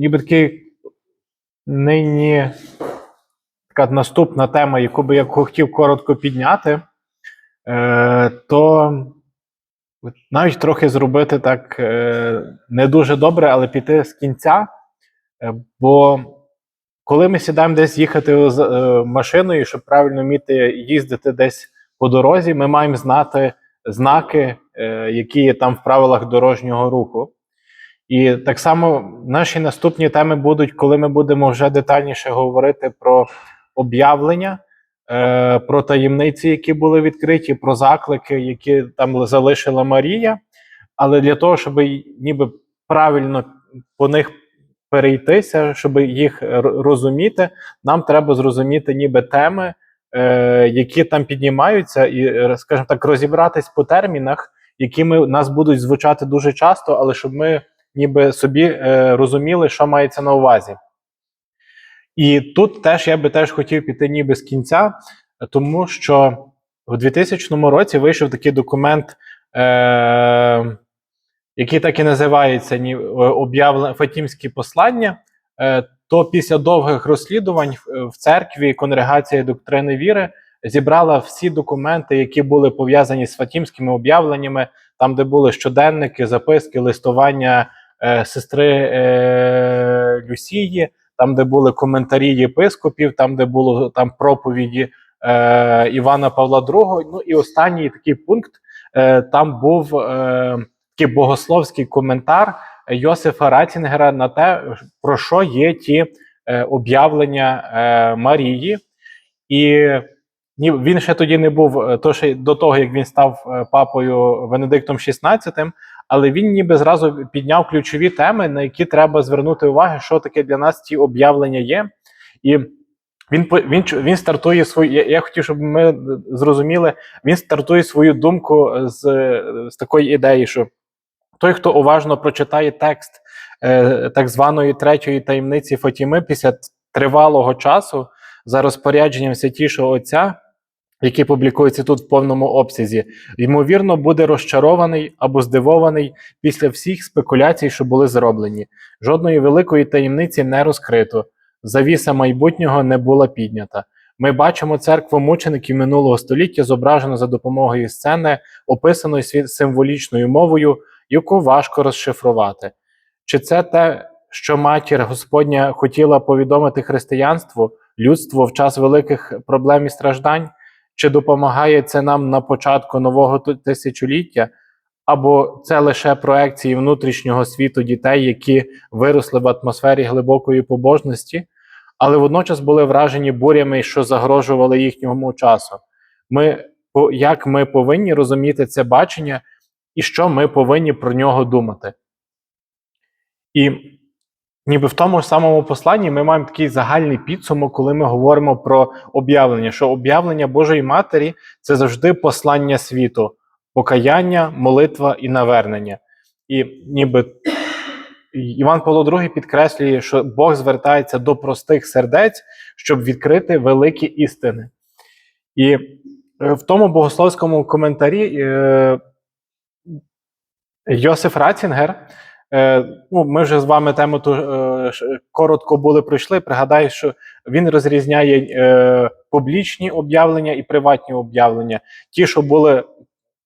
ніби такий нині така наступна тема, яку би я хотів коротко підняти, е, то навіть трохи зробити так е, не дуже добре, але піти з кінця. Е, бо коли ми сідаємо десь їхати з е, машиною, щоб правильно вміти їздити десь по дорозі, ми маємо знати знаки, е, які є там в правилах дорожнього руху. І так само наші наступні теми будуть, коли ми будемо вже детальніше говорити про об'явлення, е, про таємниці, які були відкриті, про заклики, які там залишила Марія. Але для того, щоб ніби правильно по них перейтися, щоб їх розуміти, нам треба зрозуміти ніби теми, е, які там піднімаються, і, е, скажімо так, розібратись по термінах, які ми, нас будуть звучати дуже часто, але щоб ми ніби собі е, розуміли, що мається на увазі. І тут теж я би теж хотів піти ніби з кінця, тому що у 2000 році вийшов такий документ, е, який так і називається ні, об'явлення Фатімські послання. Е, то після довгих розслідувань в, в церкві конгрегація доктрини віри зібрала всі документи, які були пов'язані з фатімськими об'явленнями, там, де були щоденники, записки, листування е, сестри е, Люсії, там, де були коментарі єпископів, там, де було там проповіді е, Івана Павла II. Ну і останній такий пункт е, там був е, такий богословський коментар Йосифа Ратінгера на те, про що є ті е, об'явлення е, Марії. І ні, він ще тоді не був е, то ще до того, як він став е, папою Венедиктом XVI, але він ніби зразу підняв ключові теми, на які треба звернути увагу, що таке для нас ті об'явлення є. І він він, він стартує свою. Я, я хотів, щоб ми зрозуміли, він стартує свою думку з, з такої ідеї, що той, хто уважно прочитає текст е, так званої третьої таємниці Фатіми після тривалого часу за розпорядженням святішого Отця, який публікується тут в повному обсязі, ймовірно, буде розчарований або здивований після всіх спекуляцій, що були зроблені. Жодної великої таємниці не розкрито. Завіса майбутнього не була піднята. Ми бачимо церкву мучеників минулого століття, зображену за допомогою сцени, описаної символічною мовою, яку важко розшифрувати. Чи це те, що матір Господня хотіла повідомити християнству, людству в час великих проблем і страждань? Чи допомагає це нам на початку нового тисячоліття? Або це лише проекції внутрішнього світу дітей, які виросли в атмосфері глибокої побожності, але водночас були вражені бурями, що загрожували їхньому часу. Ми, як ми повинні розуміти це бачення, і що ми повинні про нього думати? І ніби в тому ж самому посланні ми маємо такий загальний підсумок, коли ми говоримо про об'явлення, що об'явлення Божої Матері це завжди послання світу, покаяння, молитва і навернення. І ніби Іван Павло II підкреслює, що Бог звертається до простих сердець, щоб відкрити великі істини. І е, в тому богословському коментарі е, Йосиф Рацінгер. Е, ну, ми вже з вами тему ту, е, коротко були пройшли. Пригадаю, що він розрізняє е, публічні об'явлення і приватні об'явлення. Ті, що були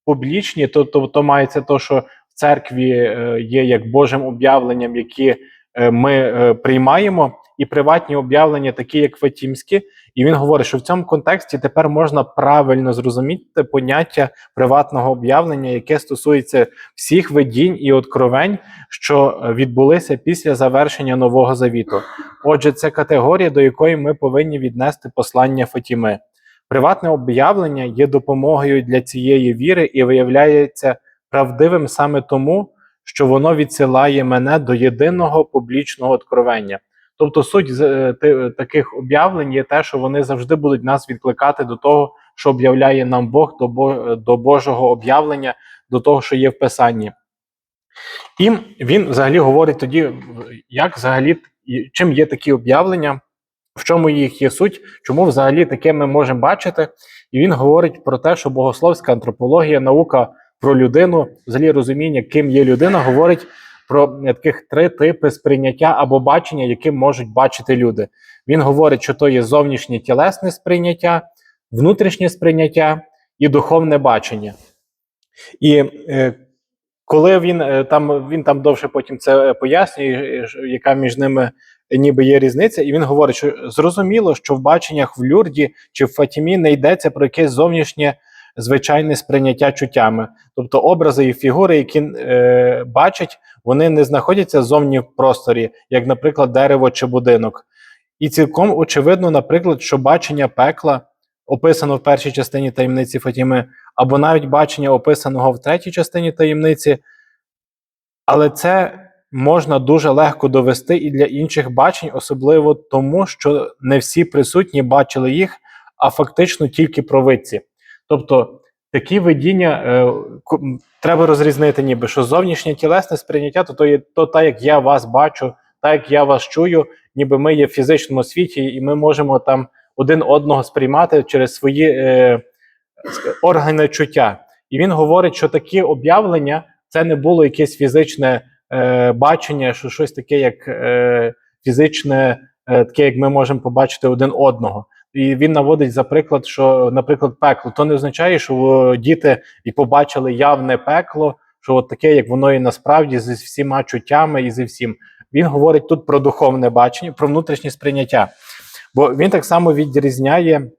публічні, то, то, то мається то, що в церкві е, є як Божим об'явленням, які е, ми е, приймаємо, і приватні об'явлення, такі як Фатімські. І він говорить, що в цьому контексті тепер можна правильно зрозуміти поняття приватного об'явлення, яке стосується всіх видінь і откровень, що відбулися після завершення нового завіту. Отже, це категорія, до якої ми повинні віднести послання Фатіми. Приватне об'явлення є допомогою для цієї віри і виявляється правдивим саме тому, що воно відсилає мене до єдиного публічного откровення. Тобто суть е, ти- таких об'явлень є те, що вони завжди будуть нас відкликати до того, що об'являє нам Бог, до, Божого об'явлення, до того, що є в Писанні. І він взагалі говорить тоді, як взагалі чим є такі об'явлення, в чому їх є суть, чому взагалі таке ми можемо бачити. І він говорить про те, що богословська антропологія, наука про людину, взагалі розуміння, ким є людина, говорить про е, таких три типи сприйняття або бачення, які можуть бачити люди. Він говорить, що то є зовнішнє тілесне сприйняття, внутрішнє сприйняття і духовне бачення. І е, коли він е, там він там довше потім це е, пояснює, е, яка між ними ніби є різниця, і він говорить, що зрозуміло, що в баченнях в Люрді чи в Фатімі не йдеться про якесь зовнішнє звичайне сприйняття чуттями. Тобто образи і фігури, які е, бачать, вони не знаходяться зовні в просторі, як, наприклад, дерево чи будинок. І цілком очевидно, наприклад, що бачення пекла, описано в першій частині таємниці Фатіми, або навіть бачення, описаного в третій частині таємниці, але це можна дуже легко довести і для інших бачень, особливо тому, що не всі присутні бачили їх, а фактично тільки провидці. Тобто такі видіння е, треба розрізнити, ніби що зовнішнє тілесне сприйняття, то, то є то так, як я вас бачу, так як я вас чую, ніби ми є в фізичному світі, і ми можемо там один одного сприймати через свої е, органи чуття. І він говорить, що такі об'явлення це не було якесь фізичне е, бачення, що щось таке, як е, фізичне, е, таке, як ми можемо побачити один одного. І він наводить за приклад, що, наприклад, пекло, то не означає, що діти і побачили явне пекло, що от таке, як воно і насправді зі всіма чуттями і зі всім. Він говорить тут про духовне бачення, про внутрішнє сприйняття. Бо він так само відрізняє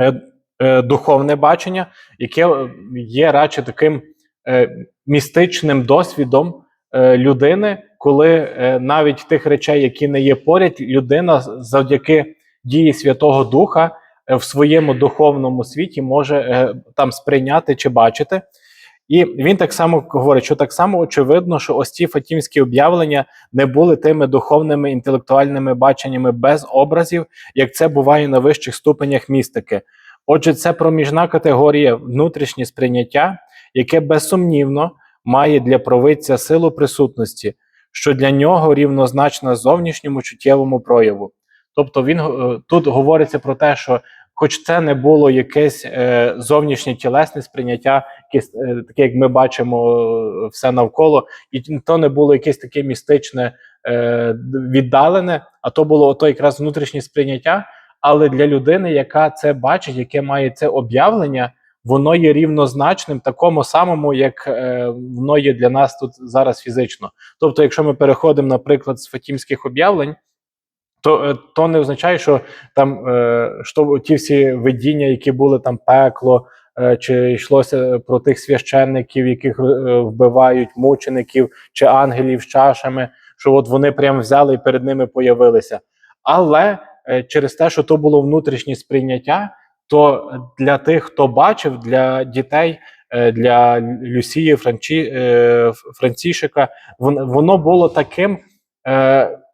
е, е, духовне бачення, яке е, є радше таким е, містичним досвідом е, людини, коли е, навіть тих речей, які не є поряд, людина завдяки дії Святого Духа е, в своєму духовному світі може е, там сприйняти чи бачити. І він так само говорить, що так само очевидно, що ось ці фатімські об'явлення не були тими духовними інтелектуальними баченнями без образів, як це буває на вищих ступенях містики. Отже, це проміжна категорія внутрішнє сприйняття, яке безсумнівно має для провидця силу присутності, що для нього рівнозначна зовнішньому чуттєвому прояву. Тобто він е, тут говориться про те, що, хоч це не було якесь е, зовнішнє тілесне сприйняття, якесь е, таке, як ми бачимо е, все навколо, і то не було якесь таке містичне е, віддалене, а то було ото якраз внутрішнє сприйняття. Але для людини, яка це бачить, яке має це об'явлення, воно є рівнозначним, такому самому, як е, воно є для нас тут зараз фізично. Тобто, якщо ми переходимо, наприклад, з фатімських об'явлень, то, е, то не означає, що там е, що ті всі видіння, які були там пекло, е, чи йшлося про тих священників, яких вбивають мучеників, чи ангелів з чашами, що от вони прямо взяли і перед ними появилися. Але через те, що то було внутрішнє сприйняття, то для тих, хто бачив, для дітей, для Люсії, Франчі, Францішика, воно було таким,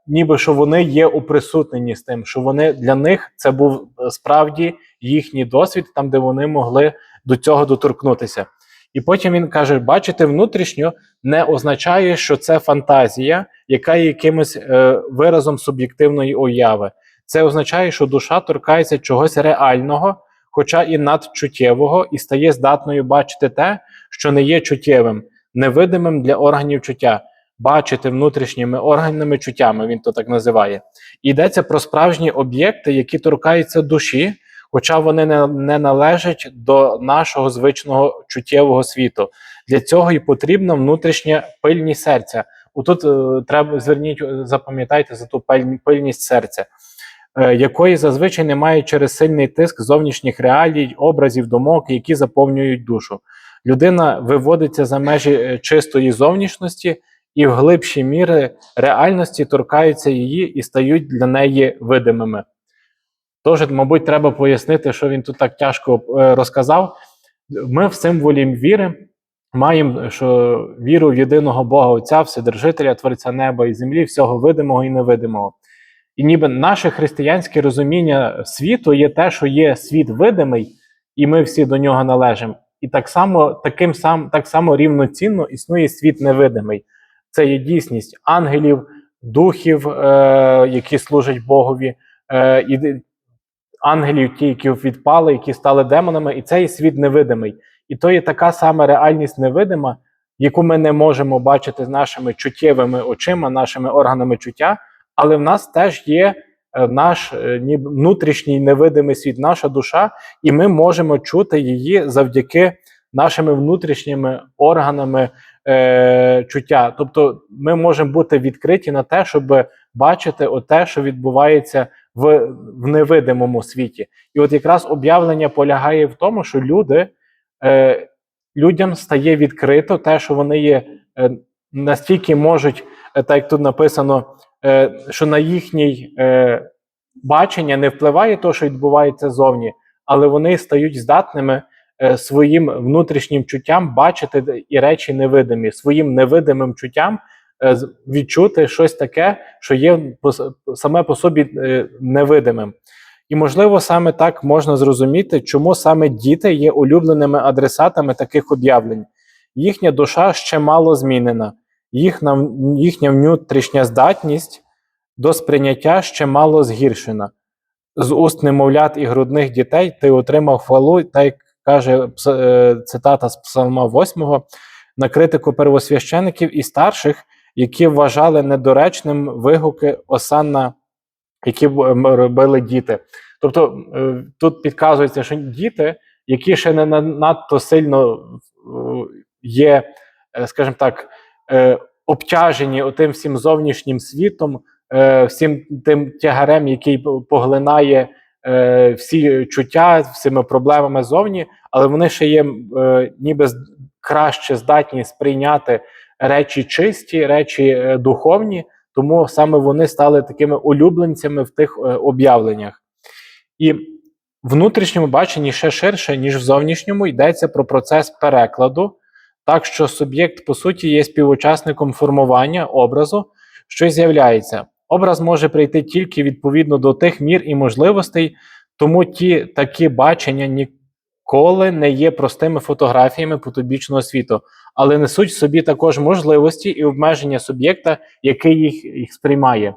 ніби що вони є уприсутнені з тим, що вони для них це був е, справді їхній досвід, там, де вони могли до цього доторкнутися. І потім він каже: бачити внутрішньо не означає, що це фантазія, яка є якимось е, виразом суб'єктивної уяви. Це означає, що душа торкається чогось реального, хоча і надчуттєвого, і стає здатною бачити те, що не є чуттєвим, невидимим для органів чуття, бачити внутрішніми органами чуттями, він то так називає. Йдеться про справжні об'єкти, які торкаються душі, хоча вони не, не належать до нашого звичного чуттєвого світу. Для цього і потрібна внутрішня пильність серця. Отут е, треба зверніть, е, запам'ятайте за ту пильні- пильність серця, е, якої зазвичай немає через сильний тиск зовнішніх реалій, образів, думок, які заповнюють душу. Людина виводиться за межі е, чистої зовнішності і в глибші міри реальності торкаються її і стають для неї видимими. Тож, мабуть, треба пояснити, що він тут так тяжко е, розказав. Ми в символі віри маємо що віру в єдиного Бога Отця, Вседержителя, Творця неба і землі, всього видимого і невидимого. І ніби наше християнське розуміння світу є те, що є світ видимий, і ми всі до нього належимо. І так само, таким сам, так само рівноцінно існує світ невидимий. Це є дійсність ангелів, духів, е, які служать Богові, е, і ангелів, ті, які відпали, які стали демонами, і цей світ невидимий. І то є така сама реальність невидима, яку ми не можемо бачити з нашими чуттєвими очима, нашими органами чуття, але в нас теж є е, наш е, внутрішній невидимий світ, наша душа, і ми можемо чути її завдяки нашими внутрішніми органами е, чуття. Тобто ми можемо бути відкриті на те, щоб бачити те, що відбувається в, в невидимому світі. І от якраз об'явлення полягає в тому, що люди, е, людям стає відкрито те, що вони є е, настільки можуть, е, так як тут написано, е, що на їхній е, бачення не впливає те, що відбувається зовні, але вони стають здатними своїм внутрішнім чуттям бачити і речі невидимі, своїм невидимим чуттям е, відчути щось таке, що є саме по собі е, невидимим. І можливо, саме так можна зрозуміти, чому саме діти є улюбленими адресатами таких об'явлень. Їхня душа ще мало змінена, їхня, їхня внутрішня здатність до сприйняття ще мало згіршена. З уст немовлят і грудних дітей ти отримав хвалу, та як каже е, цитата з Псалма 8, на критику первосвящеників і старших, які вважали недоречним вигуки Осанна, які ем, робили діти. Тобто е, тут підказується, що діти, які ще не на- надто сильно е, є, скажімо так, обтяжені отим всім зовнішнім світом, всім тим тягарем, який поглинає е, всі чуття, всіми проблемами зовні, але вони ще є е, ніби краще здатні сприйняти речі чисті, речі е, духовні, тому саме вони стали такими улюбленцями в тих е, об'явленнях. І внутрішньому баченні ще ширше, ніж в зовнішньому, йдеться про процес перекладу, так що суб'єкт, по суті, є співучасником формування образу, що й з'являється. Образ може прийти тільки відповідно до тих мір і можливостей, тому ті такі бачення ніколи не є простими фотографіями потойбічного світу, але несуть в собі також можливості і обмеження суб'єкта, який їх, їх сприймає.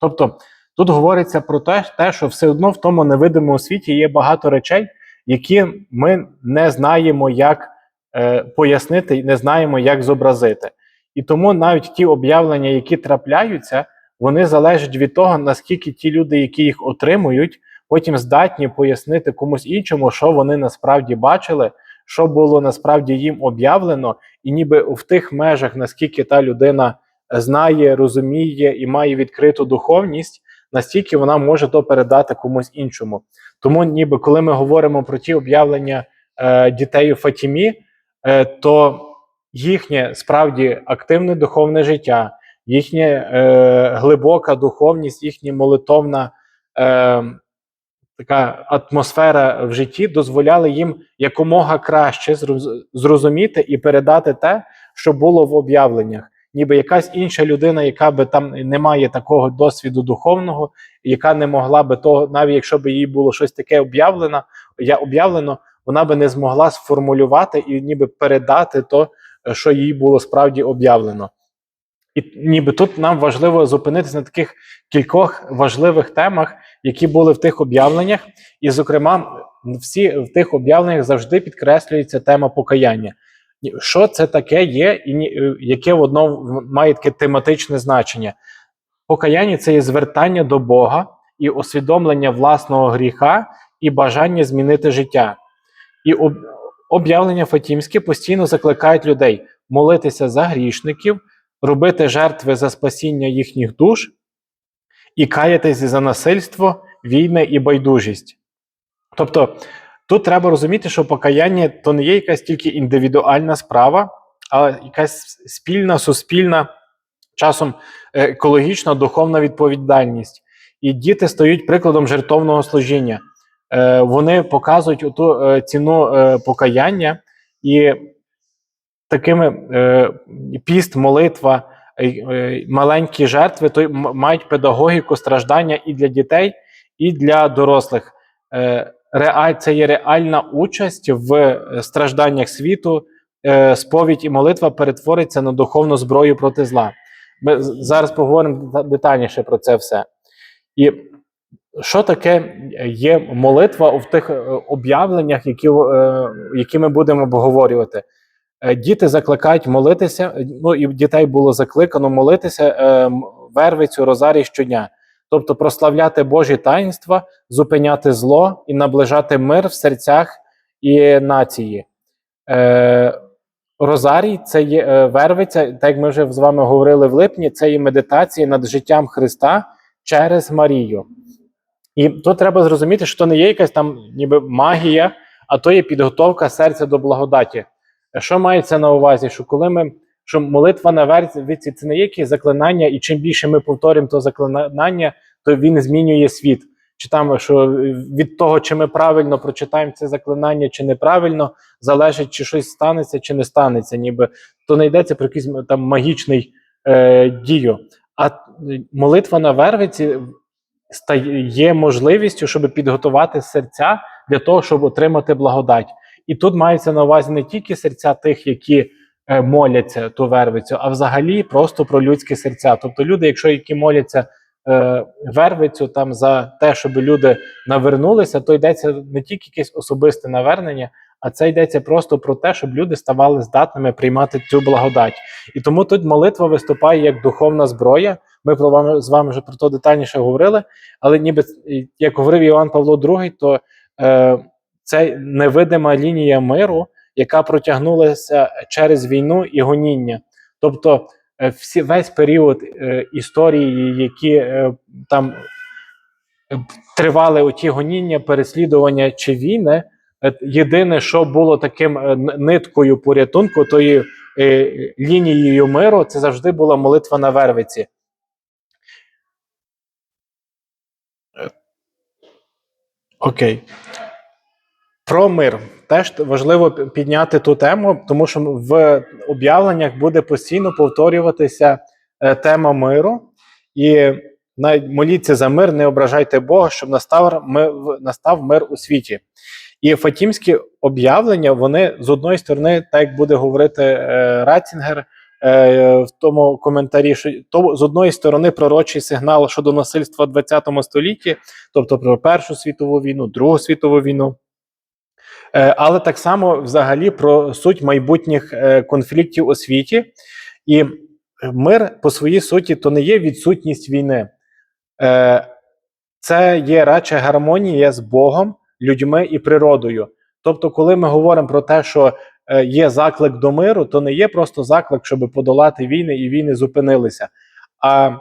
Тобто тут говориться про те, те, що все одно в тому невидимому світі є багато речей, які ми не знаємо, як е, пояснити, не знаємо, як зобразити. І тому навіть ті об'явлення, які трапляються, вони залежать від того, наскільки ті люди, які їх отримують, потім здатні пояснити комусь іншому, що вони насправді бачили, що було насправді їм об'явлено, і ніби в тих межах, наскільки та людина знає, розуміє і має відкриту духовність, настільки вона може то передати комусь іншому. Тому, ніби коли ми говоримо про ті об'явлення е, дітей у Фатімі, е, то їхнє справді активне духовне життя, їхня е, глибока духовність, їхня молитовна е, така атмосфера в житті дозволяли їм якомога краще зрозуміти і передати те, що було в об'явленнях. Ніби якась інша людина, яка би там не має такого досвіду духовного, яка не могла би того, навіть якщо б їй було щось таке об'явлено, я об'явлено, вона би не змогла сформулювати і ніби передати то, що їй було справді об'явлено. І ніби тут нам важливо зупинитися на таких кількох важливих темах, які були в тих об'явленнях. І, зокрема, всі в тих об'явленнях завжди підкреслюється тема покаяння. Що це таке є, і е, яке воно має таке тематичне значення? Покаяння це є звертання до Бога і усвідомлення власного гріха і бажання змінити життя. І об'явлення Фатімське постійно закликають людей молитися за грішників, робити жертви за спасіння їхніх душ і каятись за насильство, війни і байдужість. Тобто тут треба розуміти, що покаяння то не є якась тільки індивідуальна справа, а якась спільна, суспільна, часом е, екологічна, духовна відповідальність. І діти стають прикладом жертовного служіння. Е, Вони показують ту е, ціну покаяння і такими е, піст, молитва, е, е, маленькі жертви то мають педагогіку страждання і для дітей, і для дорослих. Е, реаль, це є реальна участь в е, стражданнях світу. Е, сповідь і молитва перетвориться на духовну зброю проти зла. Ми зараз поговоримо детальніше про це все. І що таке є молитва в тих е, об'явленнях, які, які ми будемо обговорювати? Е, діти закликають молитися. е, Ну і дітей було закликано молитися е, вервицю Розарій щодня, тобто прославляти Божі таїнства, зупиняти зло і наближати мир в серцях і нації. Розарій це є вервиця, так як ми вже з вами говорили в липні, це є медитація над життям Христа через Марію. І тут треба зрозуміти, що то не є якась там ніби магія, а то є підготовка серця до благодаті. Що мається на увазі? Що коли ми що молитва на вервиці це не є заклинання, і чим більше ми повторюємо то заклинання, то він змінює світ. Чи там що від того, чи ми правильно прочитаємо це заклинання, чи неправильно, залежить, чи щось станеться, чи не станеться. Ніби то не йдеться про якийсь там магічний е, дію. А молитва на вервиці стає можливістю, щоб підготувати серця для того, щоб отримати благодать. І тут мається на увазі не тільки серця тих, які е, моляться ту вервицю, а взагалі просто про людські серця. Тобто, люди, якщо які моляться е, вервицю там за те, щоб люди навернулися, то йдеться не тільки якесь особисте навернення, а це йдеться просто про те, щоб люди ставали здатними приймати цю благодать. І тому тут молитва виступає як духовна зброя. Ми про вами з вами вже про то детальніше говорили. Але ніби як говорив Іван Павло II, то е, це невидима лінія миру, яка протягнулася через війну і гоніння. Тобто, е, всі весь період е, історії, які е, там е, тривали оті гоніння, переслідування чи війни. е, Єдине, що було таким е, ниткою порятунку, тої е, лінією миру, це завжди була молитва на вервиці. Окей. Про мир. Теж важливо підняти ту тему, тому що в об'явленнях буде постійно повторюватися е, тема миру. І моліться за мир, не ображайте Бога, щоб настав, ми, настав мир у світі. І фатімські об'явлення, вони з одної сторони, так як буде говорити е, Ратцінгер е, в тому коментарі, що то з одної сторони пророчий сигнал щодо насильства в ХХ столітті, тобто про Першу світову війну, Другу світову війну. Е, але так само взагалі про суть майбутніх е, конфліктів у світі. І мир по своїй суті то не є відсутність війни, Е, це є радше гармонія з Богом, людьми і природою. Тобто, коли ми говоримо про те, що є заклик до миру, то не є просто заклик, щоб подолати війни і війни зупинилися. А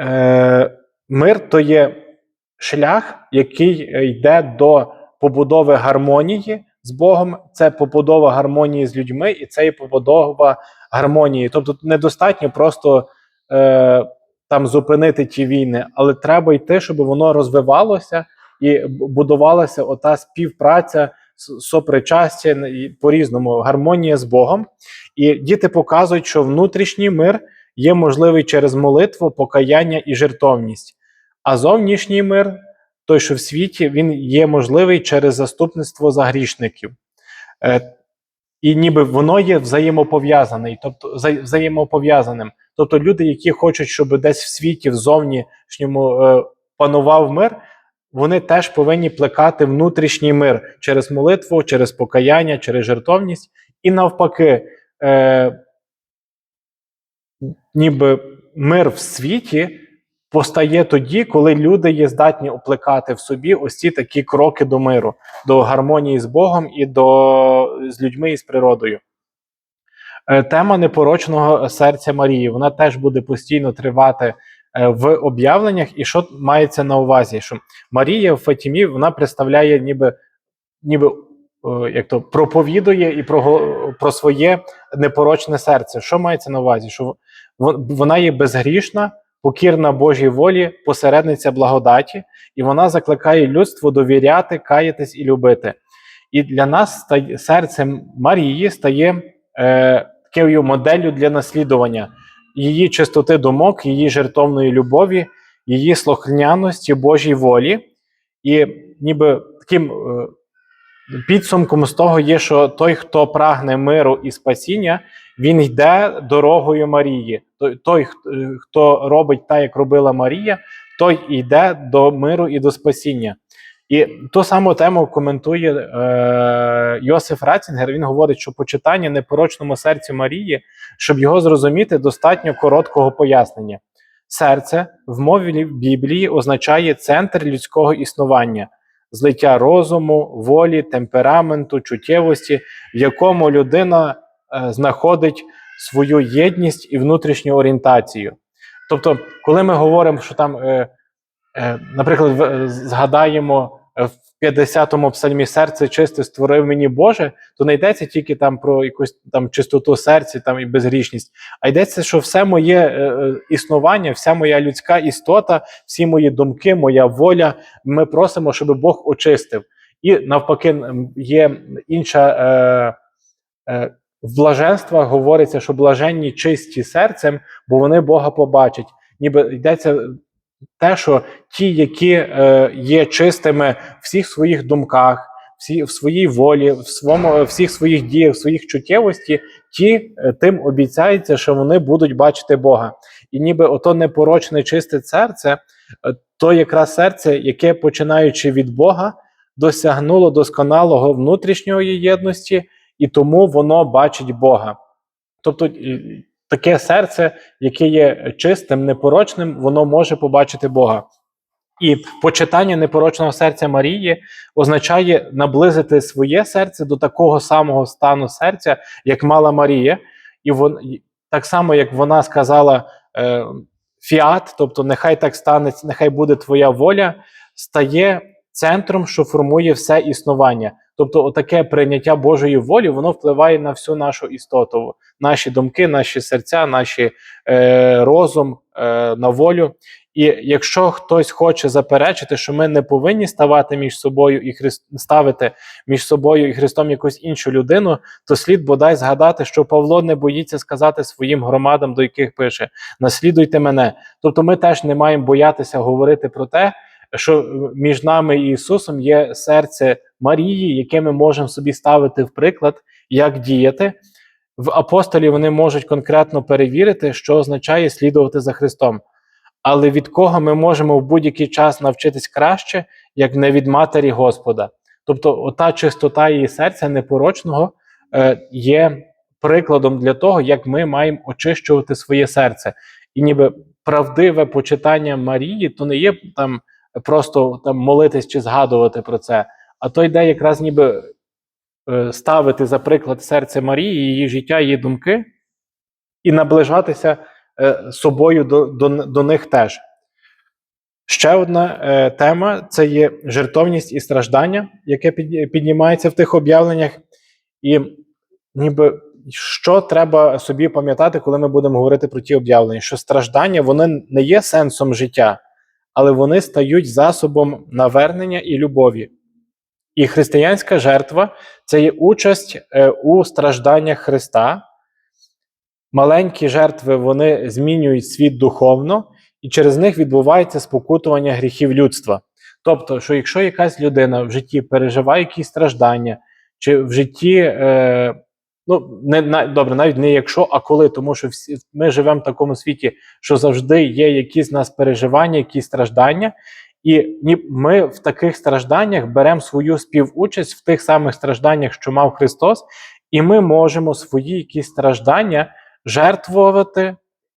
е, мир то є шлях, який йде до побудови гармонії з Богом, це побудова гармонії з людьми, і це є побудова гармонії. Тобто, недостатньо просто е, там зупинити ті війни, але треба йти, щоб воно розвивалося і будувалася ота співпраця, сопричастя по-різному, гармонія з Богом. І діти показують, що внутрішній мир є можливий через молитву, покаяння і жертовність. А зовнішній мир, той, що в світі, він є можливий через заступництво за грішників. Е, і ніби воно є взаємопов'язаний, тобто вза- взаємопов'язаним. Тобто люди, які хочуть, щоб десь в світі, в зовнішньому е, панував мир, вони теж повинні плекати внутрішній мир через молитву, через покаяння, через жертовність. І навпаки, е, ніби мир в світі постає тоді, коли люди є здатні оплекати в собі ось такі кроки до миру, до гармонії з Богом і до, з людьми і з природою. Е, Тема непорочного серця Марії вона теж буде постійно тривати е, в об'явленнях. І що мається на увазі? Що Марія в Фатімі вона представляє, ніби ніби е, як то проповідує і про, про своє непорочне серце. Що мається на увазі? Що вона є безгрішна, покірна Божій волі, посередниця благодаті, і вона закликає людство довіряти, каятись і любити. І для нас серце Марії стає е, такою моделлю для наслідування її чистоти думок, її жертовної любові, її слухняності Божій волі. І ніби таким е, підсумком з того є, що той, хто прагне миру і спасіння, він йде дорогою Марії. Той, той хто- е, робить так, як робила Марія, той йде до миру і до спасіння. І ту саму тему коментує е, Йосиф Ратцінгер. Він говорить, що почитання непорочному серцю Марії, щоб його зрозуміти, достатньо короткого пояснення. Серце в мові Біблії означає центр людського існування, злиття розуму, волі, темпераменту, чуттєвості, в якому людина е, знаходить свою єдність і внутрішню орієнтацію. Тобто, коли ми говоримо, що там, е, е, наприклад, е, згадаємо е, в 50-му псальмі серце чисте створив мені Боже, то не йдеться тільки там про якусь там чистоту серця там і безгрішність, а йдеться, що все моє е, е, існування, вся моя людська істота, всі мої думки, моя воля, ми просимо, щоб Бог очистив. І навпаки, є інша. Е, е, в блаженствах говориться, що блаженні чисті серцем, бо вони Бога побачать. Ніби йдеться те, що ті, які е, є чистими в всіх своїх думках, всі, в своїй волі, в своєму, всіх своїх діях, в своїх чуттєвості, ті е, тим обіцяється, що вони будуть бачити Бога. І ніби ото непорочне чисте серце, е, то якраз серце, яке починаючи від Бога, досягнуло досконалого внутрішньої єдності, і тому воно бачить Бога. Тобто таке серце, яке є чистим, непорочним, воно може побачити Бога. І почитання непорочного серця Марії означає наблизити своє серце до такого самого стану серця, як мала Марія. І вон, так само, як вона сказала е, фіат, тобто нехай так станеться, нехай буде твоя воля, стає центром, що формує все існування. Тобто, отаке прийняття Божої волі, воно впливає на всю нашу істоту, наші думки, наші серця, наші е, розум, е, на волю. І якщо хтось хоче заперечити, що ми не повинні ставати між собою і Христ ставити між собою і Христом якусь іншу людину, то слід бодай згадати, що Павло не боїться сказати своїм громадам, до яких пише: наслідуйте мене. Тобто, ми теж не маємо боятися говорити про те, що між нами і Ісусом є серце Марії, яке ми можемо собі ставити в приклад, як діяти. В апостолі вони можуть конкретно перевірити, що означає слідувати за Христом. Але від кого ми можемо в будь-який час навчитись краще, як не від матері Господа. Тобто, ота чистота її серця непорочного е, є прикладом для того, як ми маємо очищувати своє серце. І ніби правдиве почитання Марії, то не є там просто там молитись чи згадувати про це, а то йде якраз ніби е, ставити за приклад серце Марії, її життя, її думки, і наближатися е, собою до, до, до них теж. Ще одна е, тема це є жертовність і страждання, яке під, піднімається в тих об'явленнях. І ніби що треба собі пам'ятати, коли ми будемо говорити про ті об'явлення? Що страждання вони не є сенсом життя, але вони стають засобом навернення і любові. І християнська жертва це є участь е, у стражданнях Христа. Маленькі жертви вони змінюють світ духовно, і через них відбувається спокутування гріхів людства. Тобто, що якщо якась людина в житті переживає якісь страждання, чи в житті, е, ну не на добре, навіть не якщо, а коли, тому що всі ми живемо в такому світі, що завжди є якісь в нас переживання, якісь страждання, і ні, ми в таких стражданнях беремо свою співучасть в тих самих стражданнях, що мав Христос, і ми можемо свої якісь страждання жертвувати